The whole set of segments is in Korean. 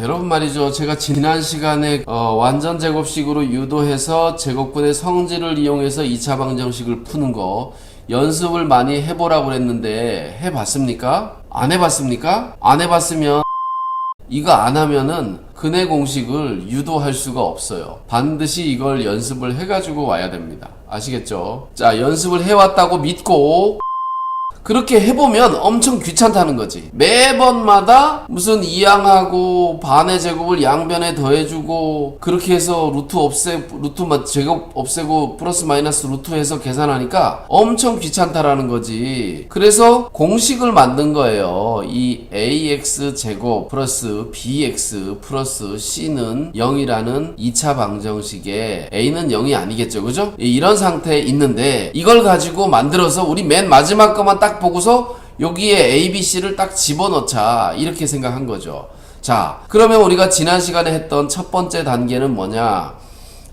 여러분 말이죠. 제가 지난 시간에 어, 완전 제곱식으로 유도해서 제곱근의 성질을 이용해서 2차 방정식을 푸는 거 연습을 많이 해보라고 그랬는데 해봤습니까? 안 해봤습니까? 안 해봤으면 이거 안 하면은 근해 공식을 유도할 수가 없어요. 반드시 이걸 연습을 해가지고 와야 됩니다. 아시겠죠? 자, 연습을 해왔다고 믿고 그렇게 해보면 엄청 귀찮다는 거지. 매번마다 무슨 이항하고 반의 제곱을 양변에 더해주고 그렇게 해서 루트 없애 루트 마- 제곱 없애고 플러스 마이너스 루트 해서 계산하니까 엄청 귀찮다라는 거지. 그래서 공식을 만든 거예요. 이 ax 제곱 플러스 bx 플러스 c는 0이라는 2차 방정식에 a는 0이 아니겠죠. 그죠? 이런 상태에 있는데 이걸 가지고 만들어서 우리 맨 마지막 것만 딱 보고서 여기에 a, b, c를 딱 집어넣자. 이렇게 생각한 거죠. 자, 그러면 우리가 지난 시간에 했던 첫 번째 단계는 뭐냐?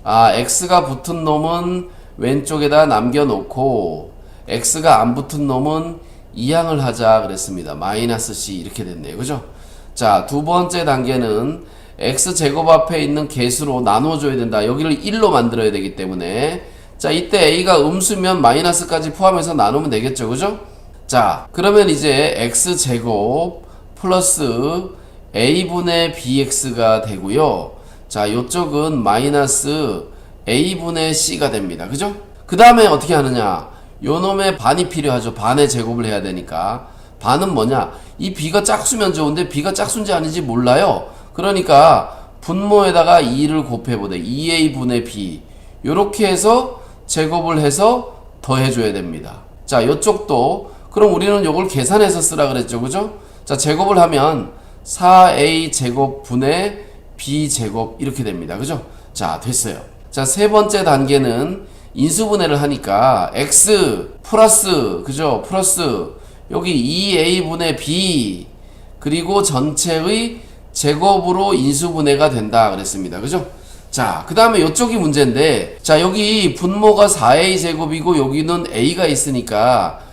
아, x가 붙은 놈은 왼쪽에다 남겨놓고 x가 안 붙은 놈은 이항을 하자 그랬습니다. 마이너스 c 이렇게 됐네요. 그죠? 자, 두 번째 단계는 x 제곱 앞에 있는 개수로 나눠줘야 된다. 여기를 1로 만들어야 되기 때문에 자, 이때 a가 음수면 마이너스까지 포함해서 나누면 되겠죠. 그죠? 자, 그러면 이제 x 제곱 플러스 a분의 bx가 되고요. 자, 요쪽은 마이너스 a분의 c가 됩니다. 그죠? 그 다음에 어떻게 하느냐? 요 놈의 반이 필요하죠. 반의 제곱을 해야 되니까. 반은 뭐냐? 이 b가 짝수면 좋은데 b가 짝수인지 아닌지 몰라요. 그러니까 분모에다가 2를 곱해보되 2a분의 b 요렇게 해서 제곱을 해서 더해줘야 됩니다. 자, 요쪽도 그럼 우리는 요걸 계산해서 쓰라 그랬죠. 그죠? 자, 제곱을 하면 4a 제곱 분의 b 제곱 이렇게 됩니다. 그죠? 자, 됐어요. 자, 세 번째 단계는 인수분해를 하니까 x 플러스 그죠? 플러스 여기 2a 분의 b 그리고 전체의 제곱으로 인수분해가 된다 그랬습니다. 그죠? 자, 그 다음에 이쪽이 문제인데, 자, 여기 분모가 4a 제곱이고 여기는 a가 있으니까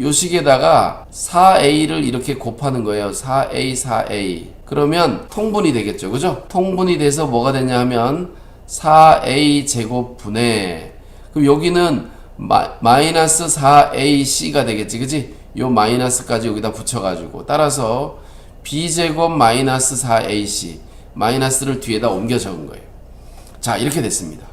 요 식에다가 4a를 이렇게 곱하는 거예요. 4a, 4a. 그러면 통분이 되겠죠. 그죠? 통분이 돼서 뭐가 되냐 하면 4a 제곱 분의 그럼 여기는 마, 마이너스 4ac가 되겠지. 그지? 요 마이너스까지 여기다 붙여가지고 따라서 b제곱 마이너스 4ac 마이너스를 뒤에다 옮겨 적은 거예요. 자, 이렇게 됐습니다.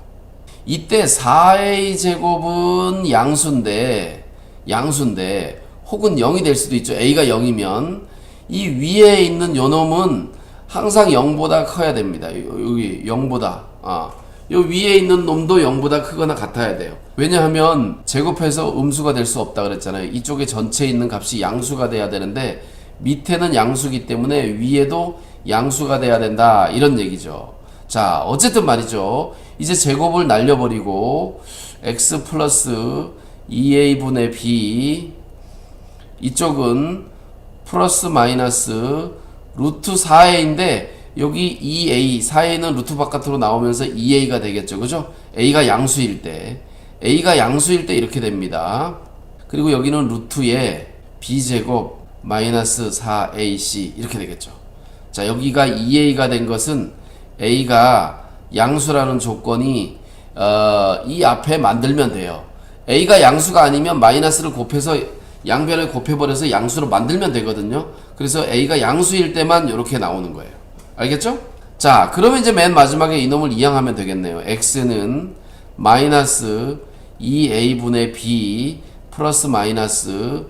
이때 4a 제곱은 양수인데 양수인데 혹은 0이 될 수도 있죠. a가 0이면 이 위에 있는 요 놈은 항상 0보다 커야 됩니다. 요- 여기 0보다. 아. 요 위에 있는 놈도 0보다 크거나 같아야 돼요. 왜냐하면 제곱해서 음수가 될 수 없다 그랬잖아요. 이쪽에 전체 있는 값이 양수가 돼야 되는데 밑에는 양수기 때문에 위에도 양수가 돼야 된다. 이런 얘기죠. 자, 어쨌든 말이죠. 이제 제곱을 날려버리고 x 플러스 2a분의 b 이쪽은 플러스 마이너스 루트 4a인데 여기 2a 4a는 루트 바깥으로 나오면서 2a가 되겠죠. 그죠? a가 양수일 때 a가 양수일 때 이렇게 됩니다. 그리고 여기는 루트에 b제곱 마이너스 4ac 이렇게 되겠죠. 자, 여기가 2a가 된 것은 a가 양수라는 조건이 어, 이 앞에 만들면 돼요. A가 양수가 아니면 마이너스를 곱해서 양변을 곱해버려서 양수로 만들면 되거든요. 그래서 a가 양수일 때만 이렇게 나오는 거예요. 알겠죠? 자, 그러면 이제 맨 마지막에 이놈을 이항하면 되겠네요. x는 마이너스 2a분의 b 플러스 마이너스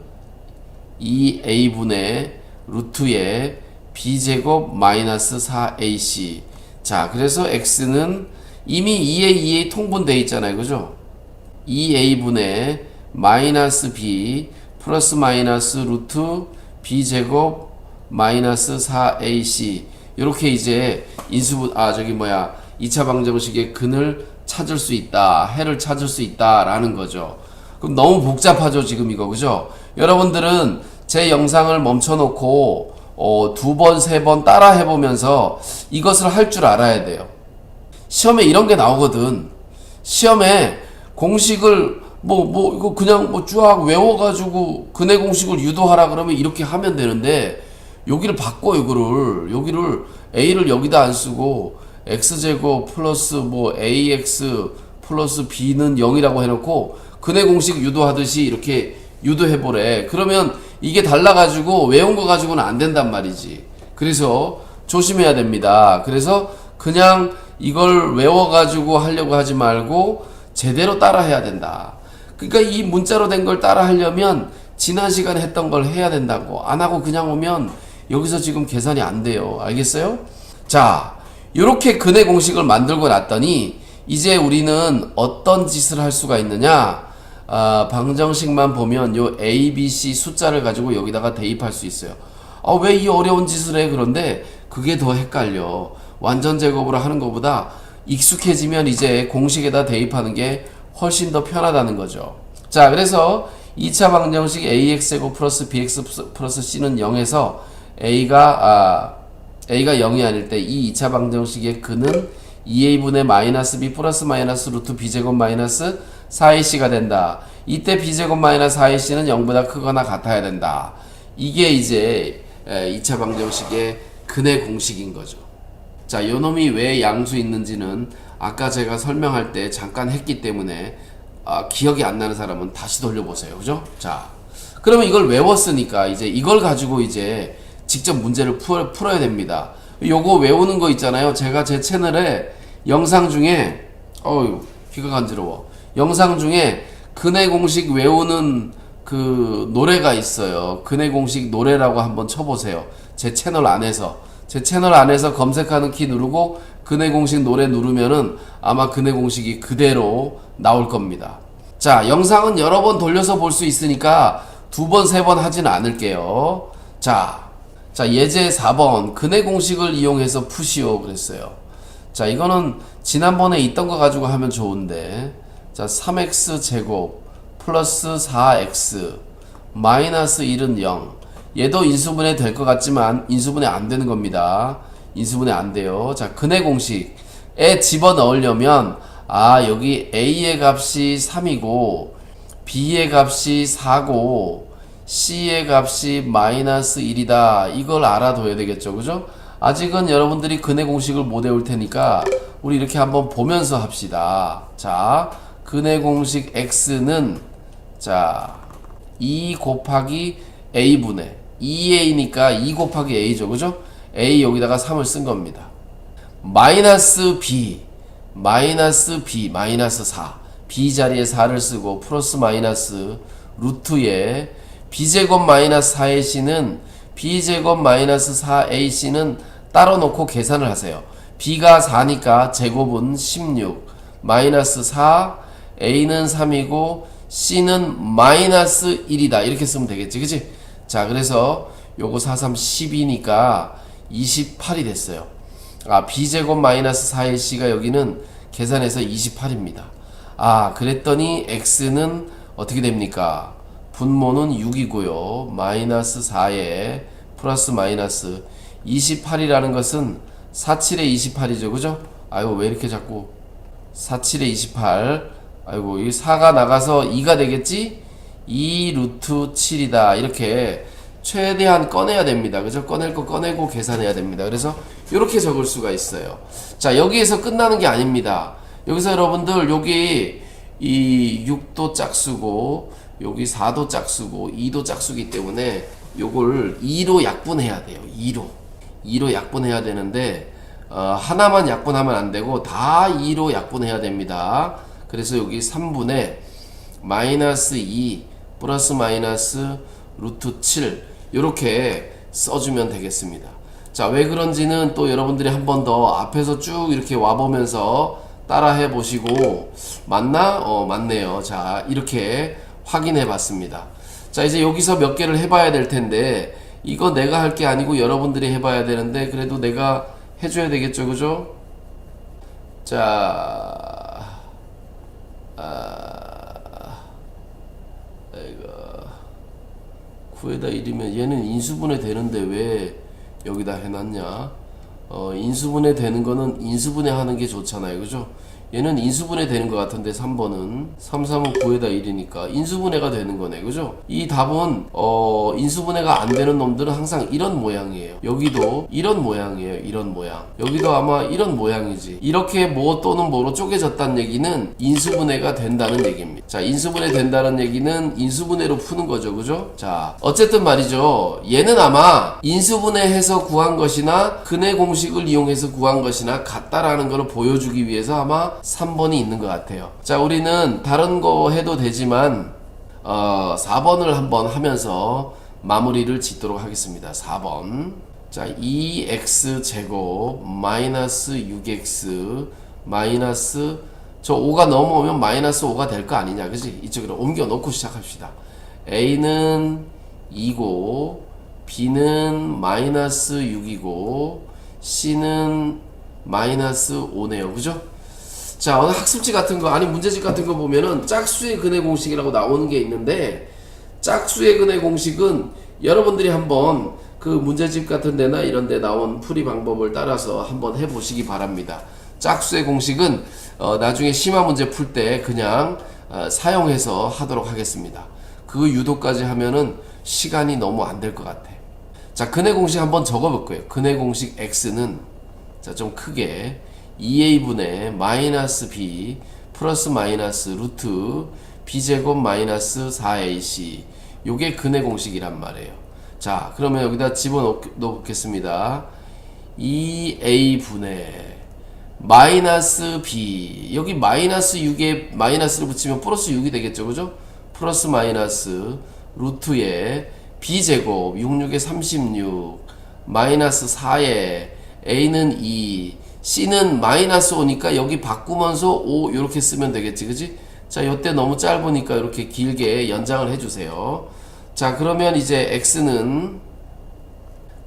2a분의 루트의 b제곱 마이너스 4ac 자 그래서 x는 이미 2a 2a 통분돼 있잖아요 그죠 2a분의 마이너스 b 플러스 마이너스 루트 b제곱 마이너스 4ac 이렇게 이제 인수분 아 저기 뭐야 2차 방정식의 근을 찾을 수 있다 해를 찾을 수 있다라는 거죠 그럼 너무 복잡하죠 지금 이거 그죠 여러분들은 제 영상을 멈춰놓고 어, 두 번, 세 번 따라 해보면서 이것을 할 줄 알아야 돼요. 시험에 이런 게 나오거든. 시험에 공식을 뭐, 뭐, 이거 그냥 뭐 쫙 외워가지고 근해 공식을 유도하라 그러면 이렇게 하면 되는데 여기를 바꿔 이거를. 여기를 a를 여기다 안 쓰고 x제곱 플러스 뭐 ax 플러스 b는 0이라고 해놓고 근해 공식 유도하듯이 이렇게 유도해보래. 그러면 이게 달라가지고 외운 거 가지고는 안 된단 말이지. 그래서 조심해야 됩니다. 그래서 그냥 이걸 외워가지고 하려고 하지 말고 제대로 따라 해야 된다. 그러니까 이 문자로 된 걸 따라 하려면 지난 시간에 했던 걸 해야 된다고. 안 하고 그냥 오면 여기서 지금 계산이 안 돼요. 알겠어요? 자 이렇게 근해 공식을 만들고 났더니 이제 우리는 어떤 짓을 할 수가 있느냐? 아, 방정식만 보면 요 A, B, C 숫자를 가지고 여기다가 대입할 수 있어요. 아, 왜 이 어려운 짓을 해? 그런데 그게 더 헷갈려. 완전 제곱으로 하는 것보다 익숙해지면 이제 공식에다 대입하는 게 훨씬 더 편하다는 거죠 자 그래서 2차 방정식 ax제곱 플러스 bx 플러스 c는 0에서 a가 아, a가 0이 아닐 때 이 2차 방정식의 근은 2a분의 마이너스 b 플러스 마이너스 루트 b제곱 마이너스 4ac가 된다. 이때 b제곱 마이너스 4ac는 0보다 크거나 같아야 된다. 이게 이제 2차 방정식의 근의 공식인 거죠. 자, 요 놈이 왜 양수 있는지는 아까 제가 설명할 때 잠깐 했기 때문에 아, 기억이 안 나는 사람은 다시 돌려보세요. 그죠? 자, 그러면 이걸 외웠으니까 이제 이걸 가지고 이제 직접 문제를 풀, 풀어야 됩니다. 요거 외우는 거 있잖아요. 제가 제 채널에 영상 중에 어유 귀가 간지러워. 영상 중에 근해 공식 외우는 그 노래가 있어요. 근해 공식 노래라고 한번 쳐보세요. 제 채널 안에서 제 채널 안에서 검색하는 키 누르고 근해 공식 노래 누르면은 아마 근해 공식이 그대로 나올 겁니다. 자, 영상은 여러 번 돌려서 볼 수 있으니까 두 번, 세 번 하지는 않을게요. 자, 자, 예제 4번. 근해 공식을 이용해서 푸시오. 그랬어요. 자, 이거는 지난번에 있던 거 가지고 하면 좋은데. 자, 3x 제곱 플러스 4x 마이너스 1은 0. 얘도 인수분해 될 것 같지만 인수분해 안 되는 겁니다. 인수분해 안 돼요. 자, 근해 공식에 집어 넣으려면 아, 여기 a의 값이 3이고 b의 값이 4고 c의 값이 마이너스 1이다. 이걸 알아둬야 되겠죠. 그죠? 아직은 여러분들이 근해 공식을 못 외울 테니까 우리 이렇게 한번 보면서 합시다. 자, 근해 공식 x는 자, 2 곱하기 a분의 2a니까 2 곱하기 a죠. 그죠? a 여기다가 3을 쓴 겁니다. 마이너스 b 마이너스 b 마이너스 4 b 자리에 4를 쓰고 플러스 마이너스 루트에 b제곱 마이너스 4ac는 b제곱 마이너스 4ac는 따로 놓고 계산을 하세요. b가 4니까 제곱은 16 마이너스 4 a는 3이고 c는 마이너스 1이다 이렇게 쓰면 되겠지 그치? 자 그래서 요거 4 3 10이니까 28이 됐어요. 아, b제곱 마이너스 4ac가 여기는 계산해서 28입니다. 아, 그랬더니 x는 어떻게 됩니까? 분모는 6이고요. 마이너스 4에 플러스 마이너스 28이라는 것은 47에 28이죠. 그죠? 아이고, 왜 이렇게 자꾸 47에 28. 아이고, 이 4가 나가서 2가 되겠지? 2 루트 7이다. 이렇게 최대한 꺼내야 됩니다. 그죠? 꺼낼 거 꺼내고 계산해야 됩니다. 그래서 이렇게 적을 수가 있어요. 자, 여기에서 끝나는 게 아닙니다. 여기서 여러분들 여기 이 6도 짝수고 여기 4도 짝수고 2도 짝수기 때문에 요걸 2로 약분해야 돼요. 2로. 2로 약분해야 되는데 어, 하나만 약분하면 안 되고 다 2로 약분해야 됩니다. 그래서 여기 3분의 마이너스 2 플러스 마이너스 루트 7 이렇게 써주면 되겠습니다. 자, 왜 그런지는 또 여러분들이 한 번 더 앞에서 쭉 이렇게 와보면서 따라해 보시고 맞나? 어, 맞네요. 자, 이렇게 확인해 봤습니다. 자, 이제 여기서 몇 개를 해봐야 될 텐데 이거 내가 할 게 아니고 여러분들이 해봐야 되는데 그래도 내가 해줘야 되겠죠, 그죠? 자, 아, 후에다 1이면 얘는 인수분해 되는데 왜 여기다 해놨냐? 어, 인수분해 되는 거는 인수분해 하는 게 좋잖아요. 그죠? 얘는 인수분해 되는 것 같은데 3번은 3, 3은 9에다 1이니까 인수분해가 되는 거네 그죠? 이 답은 어 인수분해가 안 되는 놈들은 항상 이런 모양이에요. 여기도 이런 모양이에요 이런 모양. 여기도 아마 이런 모양이지. 이렇게 뭐 또는 뭐로 쪼개졌다는 얘기는 인수분해가 된다는 얘기입니다. 자 인수분해 된다는 얘기는 인수분해로 푸는 거죠 그죠? 자 어쨌든 말이죠. 얘는 아마 인수분해해서 구한 것이나 근해 공식을 이용해서 구한 것이나 같다라는 것을 보여주기 위해서 아마 3번이 있는 것 같아요. 자, 우리는 다른 거 해도 되지만, 어, 4번을 한번 하면서 마무리를 짓도록 하겠습니다. 4번. 자, 2x 제곱 마이너스 6x 마이너스 저 5가 넘어오면 마이너스 5가 될 거 아니냐, 그지? 이쪽으로 옮겨 놓고 시작합시다. a는 2고, b는 마이너스 6이고, c는 마이너스 5네요. 그죠? 자, 어느 학습지 같은 거, 아니 문제집 같은 거 보면은 짝수의 근해 공식이라고 나오는 게 있는데, 짝수의 근해 공식은 여러분들이 한번 그 문제집 같은 데나 이런 데 나온 풀이 방법을 따라서 한번 해보시기 바랍니다. 짝수의 공식은 어, 나중에 심화 문제 풀 때 그냥 어, 사용해서 하도록 하겠습니다. 그 유도까지 하면은 시간이 너무 안 될 것 같아. 자, 근해 공식 한번 적어볼 거예요. 근해 공식 x는 자, 좀 크게 2a분의 마이너스 b 플러스 마이너스 루트 b제곱 마이너스 4ac 요게 근해 공식이란 말이에요. 자, 그러면 여기다 집어넣겠습니다. 2a분의 마이너스 b 여기 마이너스 6에 마이너스를 붙이면 플러스 6이 되겠죠. 그죠? 플러스 마이너스 루트에 b제곱 66에 36 마이너스 4에 a는 2 c는 마이너스 5니까 여기 바꾸면서 5 이렇게 쓰면 되겠지 그지? 자 요때 너무 짧으니까 이렇게 길게 연장을 해주세요. 자 그러면 이제 x는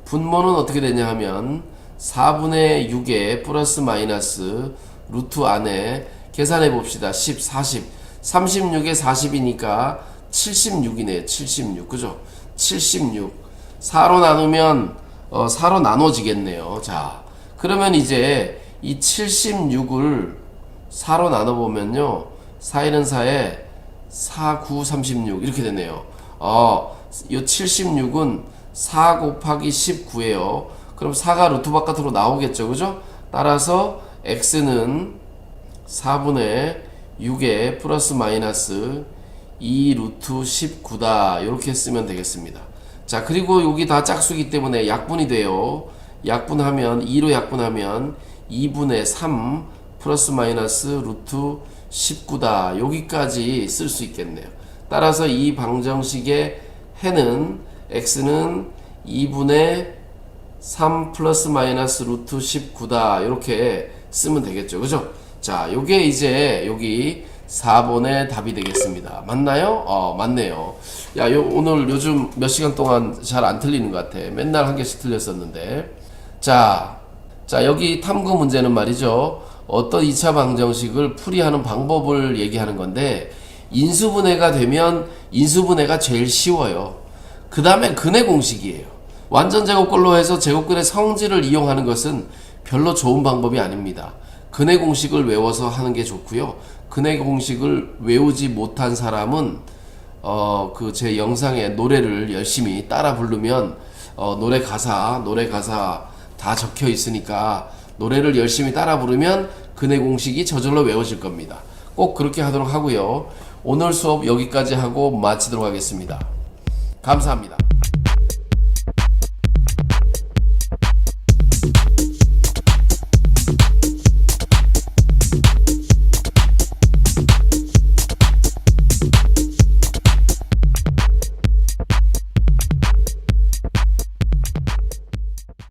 분모는 어떻게 되냐 하면 4분의 6에 플러스 마이너스 루트 안에 계산해 봅시다. 10 40 36에 40이니까 76이네 76 그죠? 76 4로 나누면 어, 4로 나눠지겠네요. 자 그러면 이제 이 76을 4로 나눠보면요. 4일은 4에 4, 9, 36 이렇게 되네요. 어, 이 76은 4 곱하기 19예요. 그럼 4가 루트 바깥으로 나오겠죠. 그죠? 따라서 x는 4분의 6에 플러스 마이너스 2 루트 19다. 이렇게 쓰면 되겠습니다. 자 그리고 여기 다 짝수기 때문에 약분이 돼요 약분하면 2로 약분하면 2분의 3 플러스 마이너스 루트 19다. 여기까지 쓸 수 있겠네요. 따라서 이 방정식의 해는 x는 2분의 3 플러스 마이너스 루트 19다. 이렇게 쓰면 되겠죠. 그죠? 자 요게 이제 여기 4번의 답이 되겠습니다. 맞나요? 어 맞네요. 야 요, 오늘 요즘 몇 시간 동안 잘 안 틀리는 것 같아. 맨날 한 개씩 틀렸었는데 자, 자 여기 탐구 문제는 말이죠. 어떤 2차 방정식을 풀이하는 방법을 얘기하는 건데 인수분해가 되면 인수분해가 제일 쉬워요. 그 다음에 근해 공식이에요. 완전 제곱꼴로 해서 제곱근의 성질을 이용하는 것은 별로 좋은 방법이 아닙니다. 근해 공식을 외워서 하는 게 좋고요. 근해 공식을 외우지 못한 사람은 어 그 제 영상에 노래를 열심히 따라 부르면 어 노래 가사 노래 가사 다 적혀 있으니까 노래를 열심히 따라 부르면 근해 공식이 저절로 외워질 겁니다. 꼭 그렇게 하도록 하고요. 오늘 수업 여기까지 하고 마치도록 하겠습니다. 감사합니다.